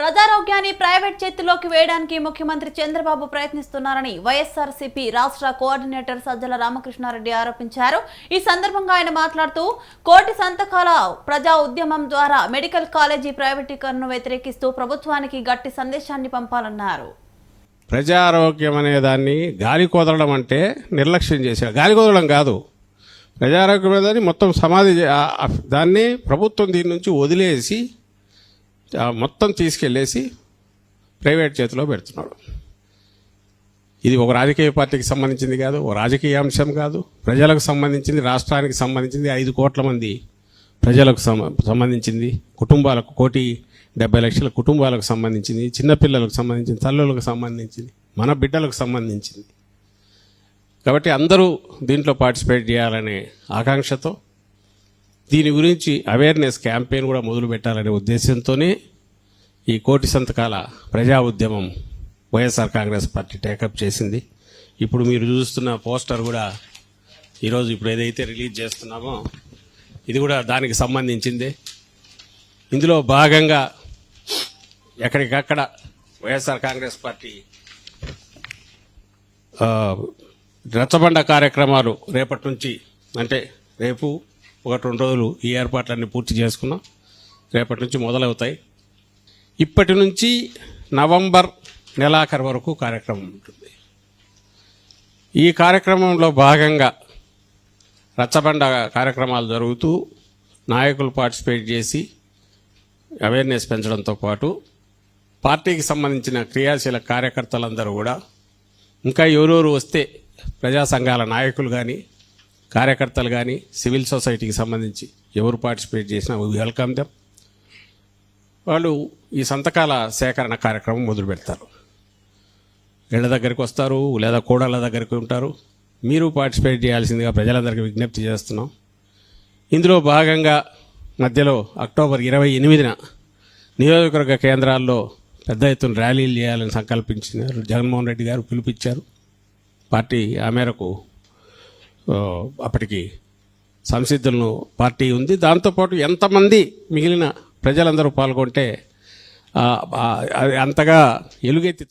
ప్రజారోగ్యాన్ని private చేతిలోకి వేయడానికి ముఖ్యమంత్రి చంద్రబాబు ప్రయత్నిస్తున్నారని వైఎస్ఆర్సీపీ రాష్ట్ర కోఆర్డినేటర్ సజ్జల రామకృష్ణారెడ్డి ఆరోపించారు. ఈ సందర్భంగా ఆయన మాట్లాడుతూ కోటి సంతకాల ప్రజా ఉద్యమం ద్వారా మెడికల్ కాలేజీ ప్రైవేటీకరణను వ్యతిరేకిస్తూ ప్రభుత్వానికి గట్టి సందేశాన్ని పంపాలన్నారు. ప్రజారోగ్యం అనే దాన్ని గాలి కుదరడం అంటే నిర్లక్ష్యం చేశారు గాలి కుదరడం కాదు. ప్రజారోగ్యం అనేది మొత్తం సమాధి దాన్ని ప్రభుత్వం దీని నుంచి వదిలేసి మొత్తం తీసుకెళ్ళేసి ప్రైవేట్ చేతిలో పెడుతున్నాడు. ఇది ఒక రాజకీయ పార్టీకి సంబంధించింది కాదు ఒక రాజకీయ అంశం కాదు. ప్రజలకు సంబంధించింది రాష్ట్రానికి సంబంధించింది ఐదు కోట్ల మంది ప్రజలకు సంబంధించింది కుటుంబాలకు కోటి డెబ్బై లక్షల కుటుంబాలకు సంబంధించింది చిన్నపిల్లలకు సంబంధించింది తల్లులకు సంబంధించింది మన బిడ్డలకు సంబంధించింది. కాబట్టి అందరూ దీంట్లో పార్టిసిపేట్ చేయాలనే ఆకాంక్షతో దీని గురించి అవేర్నెస్ క్యాంపెయిన్ కూడా మొదలు పెట్టాలనే ఉద్దేశంతోనే ఈ కోటి సంతకాల ప్రజా ఉద్యమం వైఎస్ఆర్ కాంగ్రెస్ పార్టీ టేకప్ చేసింది. ఇప్పుడు మీరు చూస్తున్న పోస్టర్ కూడా ఈరోజు ఇప్పుడు ఏదైతే రిలీజ్ చేస్తున్నామో ఇది కూడా దానికి సంబంధించిందే. ఇందులో భాగంగా ఎక్కడికక్కడ వైఎస్ఆర్ కాంగ్రెస్ పార్టీ రచ్చబండ కార్యక్రమాలు రేపటి నుంచి అంటే రేపు ఒకటి రెండు రోజులు ఈ ఏర్పాట్లన్నీ పూర్తి చేసుకున్నాం. రేపటి నుంచి మొదలవుతాయి. ఇప్పటి నుంచి నవంబర్ నెలాఖరు వరకు కార్యక్రమం ఉంటుంది. ఈ కార్యక్రమంలో భాగంగా రచ్చబండ కార్యక్రమాలు జరుగుతూ నాయకులు పార్టిసిపేట్ చేసి అవేర్నెస్ పెంచడంతో పాటు పార్టీకి సంబంధించిన క్రియాశీల కార్యకర్తలందరూ కూడా ఇంకా ఎవరెవరు వస్తే ప్రజా సంఘాల నాయకులు కానీ కార్యకర్తలు కానీ సివిల్ సొసైటీకి సంబంధించి ఎవరు పార్టిసిపేట్ చేసినా వెల్కమ్ దెమ్ వాళ్ళు ఈ సంతకాల సేకరణ కార్యక్రమం మొదలు పెడతారు. ఇళ్ళ దగ్గరికి వస్తారు లేదా కూడళ్ళ దగ్గరికి ఉంటారు. మీరు పార్టిసిపేట్ చేయాల్సిందిగా ప్రజలందరికీ విజ్ఞప్తి చేస్తున్నాం. ఇందులో భాగంగా మధ్యలో అక్టోబర్ ఇరవై ఎనిమిదిన నియోజకవర్గ కేంద్రాల్లో పెద్ద ఎత్తున ర్యాలీలు చేయాలని సంకల్పించినారు జగన్మోహన్ రెడ్డి గారు పిలుపిచ్చారు పార్టీ ఆ మేరకు అప్పటికి సంసిద్ధులను పార్టీ ఉంది. దాంతోపాటు ఎంతమంది మిగిలిన ప్రజలందరూ పాల్గొంటే అది అంతగా ఎలుగెత్తి